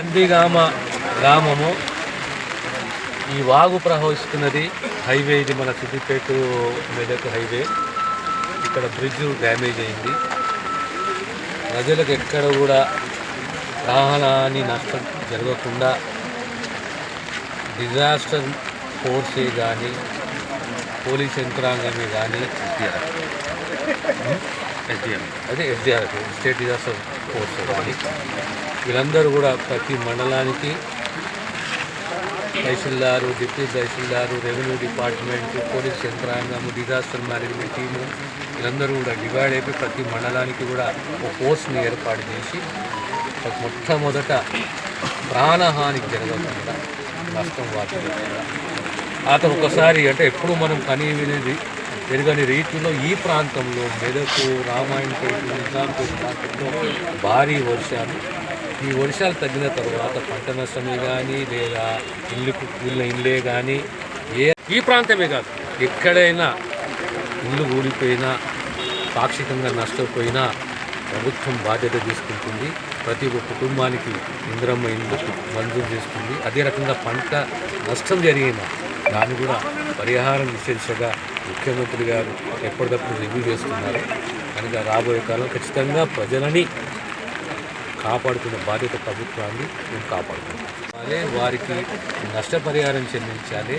కందిగామ గ్రామము. ఈ వాగు ప్రవహిస్తున్నది హైవే ఇది మన సిద్దిపేట మెదక్ హైవే. ఇక్కడ బ్రిడ్జ్ డ్యామేజ్ అయింది. ప్రజలకు ఎక్కడ కూడా ప్రాణహాని నష్టం జరగకుండా డిజాస్టర్ ఫోర్సే కానీ పోలీస్ యంత్రాంగమే కానీ అదే ఎస్డిఆర్ స్టేట్ డిజాస్టర్ ఫోర్స్ కానీ వీళ్ళందరూ కూడా ప్రతి మండలానికి tahsildar deputy tahsildar revenue department police యంత్రాంగం డిజాస్టర్ మేనేజ్మెంట్ టీము వీళ్ళందరూ కూడా డివైడ్ అయిపోయి ప్రతి మండలానికి కూడా ఒక ఫోర్స్ని ఏర్పాటు చేసి మొట్టమొదట ప్రాణహానికి జరగకుండా నష్టం వాటిల్లకుండా అతను ఒకసారి అంటే ఎప్పుడు మనం కనీ వినేది ఎరుగని రీతిలో ఈ ప్రాంతంలో మెదకు రామాయణపేట నిజాంపేట ప్రాంతంలో భారీ వర్షాలు. ఈ వర్షాలు తగ్గిన తర్వాత పంట నష్టమే కానీ లేదా ఇల్లు కూలిన ఇల్లే కానీ ఏ ఈ ప్రాంతమే కాదు ఎక్కడైనా ఇల్లు ఊడిపోయినా పాక్షికంగా నష్టపోయినా ప్రభుత్వం బాధ్యత తీసుకుంటుంది. ప్రతి ఒక్క కుటుంబానికి ఇంద్రమ్మ ఇల్లు మంజూరు చేస్తుంది. అదే రకంగా పంట నష్టం జరిగిన దాన్ని కూడా పరిహారం నిషేధించగా ముఖ్యమంత్రి గారు ఎప్పటికప్పుడు రివ్యూ చేస్తున్నారు. కనుక రాబోయే కాలం ఖచ్చితంగా ప్రజలని కాపాడుకునే బాధ్యత ప్రభుత్వాన్ని మేము కాపాడుకుంటాం. అదే వారికి నష్టపరిహారం చెల్లించాలి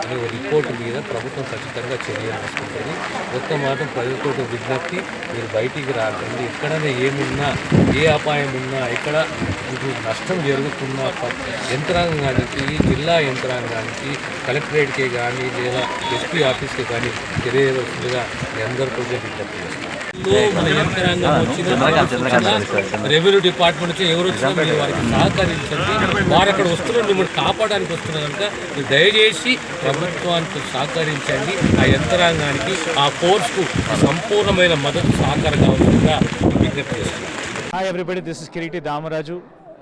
అనే ఒక రిపోర్టు మీద ప్రభుత్వం ఖచ్చితంగా చర్యలు తీసుకుంటుంది. మొత్తం మాత్రం ప్రజలతో విజ్ఞప్తి మీరు బయటికి రాకండి. ఎక్కడైనా ఏమున్నా ఏ అపాయం ఉన్నా ఎక్కడ ఇది నష్టం జరుగుతున్న యంత్రాంగానికి జిల్లా యంత్రాంగానికి కలెక్టరేట్కి కానీ లేదా ఎస్పీ ఆఫీస్కి కానీ తెలియవలసిందిగా మీ అందరితో విజ్ఞప్తి మన యంత్రాంగం వచ్చిన రెవెన్యూ డిపార్ట్మెంట్ నుంచి ఎవరు వచ్చినా మీరు వారికి సహకరించండి. వారు అక్కడ వస్తున్నారు మిమ్మల్ని కాపాడడానికి వస్తున్నారు కనుక మీరు దయచేసి ప్రభుత్వానికి సహకరించండి. ఆ యంత్రాంగానికి ఆ ఫోర్స్కు సంపూర్ణమైన మద్దతు సహకారం కావాల్సిందిగా విజ్ఞప్తి చేస్తున్నాను Hi everybody, this is Kiriti